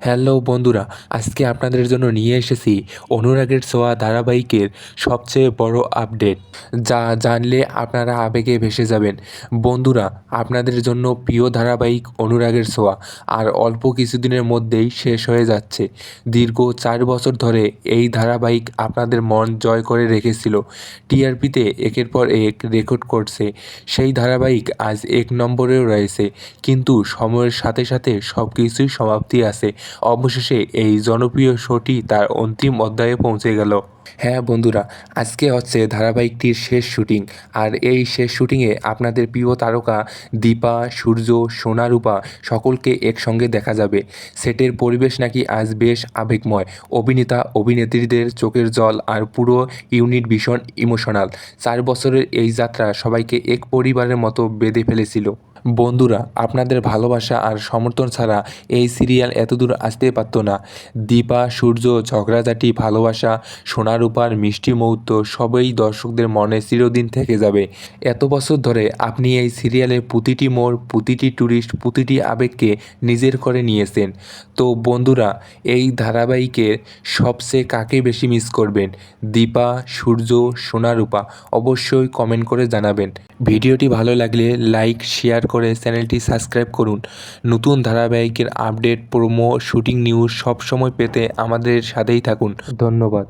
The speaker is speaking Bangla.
হ্যালো বন্ধুরা, আজকে আপনাদের জন্য নিয়ে এসেছি অনুরাগের ছোঁয়া ধারাবাহিকের সবচেয়ে বড় আপডেট। যা জানলে আপনারা আবেগে ভেসে যাবেন। বন্ধুরা, আপনাদের জন্য প্রিয় ধারাবাহিক অনুরাগের ছোঁয়া আর অল্প কিছুদিনের মধ্যেই শেষ হয়ে যাচ্ছে। দীর্ঘ চার বছর ধরে এই ধারাবাহিক আপনাদের মন জয় করে রেখেছিল। টিআরপিতে একের পর এক রেকর্ড করছে। সেই ধারাবাহিক আজ এক নম্বরেও রয়েছে। কিন্তু সময়ের সাথে সাথে সব কিছুই সমাপ্তি আছে। অবশেষে এই জনপ্রিয় শোটি তার অন্তিম অধ্যায়ে পৌঁছে গেল। হ্যাঁ বন্ধুরা, আজকে হচ্ছে ধারাবাহিকটির শেষ শুটিং। আর এই শেষ শুটিংয়ে আপনাদের প্রিয় তারকা দীপা, সূর্য, সোনারূপা সকলকে একসঙ্গে দেখা যাবে। সেটের পরিবেশ নাকি আজ বেশ আবেগময়। অভিনেতা, অভিনেত্রীদের চোখের জল আর পুরো ইউনিট ভীষণ ইমোশনাল। চার বছরের এই যাত্রা সবাইকে এক পরিবারের মতো বেঁধে ফেলেছিল। বন্ধুরা, আপনাদের ভালোবাসা আর সমর্থন ছাড়া এই সিরিয়াল এতদূর আসতে পারতো না। দীপা, সূর্য, ঝগড়াঝাটি, ভালোবাসা সোনারূপার মিষ্টি মুহূর্ত সবই দর্শকদের মনে চিরদিন থেকে যাবে। এত বছর ধরে আপনি এই সিরিয়ালের প্রতিটি মোড়, প্রতিটি ট্যুরিস্ট প্রতিটি আবেগকে নিজের করে নিয়েছেন। তো বন্ধুরা, এই ধারাবাহিকের সবচেয়ে কাকে বেশি মিস করবেন? দীপা, সূর্য, সোনারূপা অবশ্যই কমেন্ট করে জানাবেন। ভিডিওটি ভালো লাগলে লাইক শেয়ার করে চ্যানেলটি সাবস্ক্রাইব করুন। নতুন ধারাবাহিকের আপডেট প্রোমো শুটিং নিউজ সব সময় পেতে আমাদের সাথেই থাকুন। ধন্যবাদ।